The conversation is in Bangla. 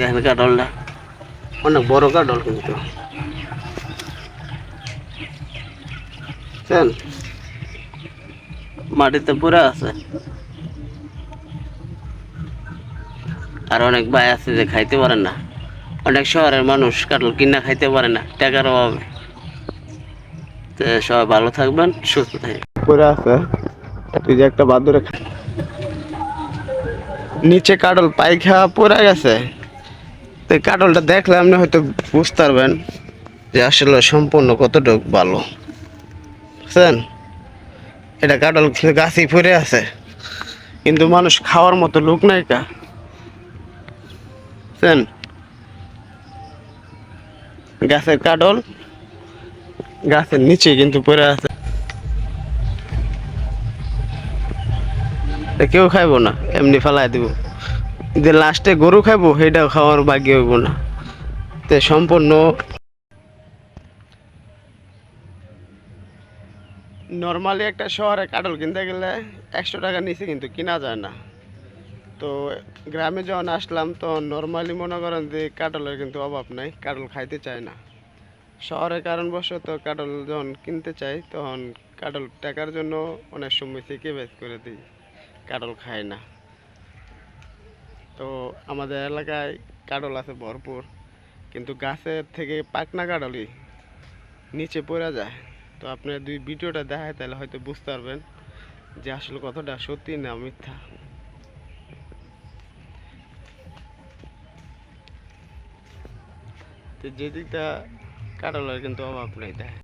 দেখেন কাটলটা অনেক বড় কাটল কিন্তু। মাটিতে পুরা আছে। আর অনেক ভাই আছে যে খাইতে পারে না। অনেক শহরের মানুষ কাটল কিনা খাইতে পারে না, টাকার অভাবে। তো সবাই ভালো থাকবেন, সুস্থ থাকবেন। পরে আছে। তুই যে একটা বাদুরে নিচে কাটল পাইখা পড়ে গেছে। এই কাটলটা দেখলে আপনি হয়তো বুঝতে পারবেন যে আসলে সম্পূর্ণ কতটুকু ভালো। বুঝছেন? এটা কাটল গাছই পড়ে আছে। কিন্তু মানুষ খাওয়ার মতো লোক নাই কা। বুঝছেন? গাছের কাটল গাছের নিচে কিন্তু পড়ে আছে। কেউ খাইবো না, এমনি ফেলাই দিব। যে লাস্টে গরু খাইবো সেটাও খাওয়ার ভাগ্য হইব না। তে সম্পূর্ণ নর্মালি একটা শহরে কাটল কিনতে গেলে একশো টাকা নিচে কিন্তু কিনা যায় না। তো গ্রামে যখন আসলাম তো নর্মালি মনে করেন যে কাটলের কিন্তু অভাব নাই, কাটল খাইতে চায় না। শহরের কারণবশত কাটল যখন কিনতে চাই, তখন কাটল টাকার জন্য অনেক সময় থেকে বেচ করে দিই, কাটল খায় না। তো আমাদের এলাকায় কাটল আছে ভরপুর, কিন্তু গাছের থেকে পাকনা কাটলই নিচে পড়ে যায়। তো আপনি দুই ভিডিওটা দেখায়, তাহলে হয়তো বুঝতে পারবেন যে আসলে কতটা সত্যি না মিথ্যা। তো যেদিকটা কাটলের কিন্তু অভাব নেই দেয়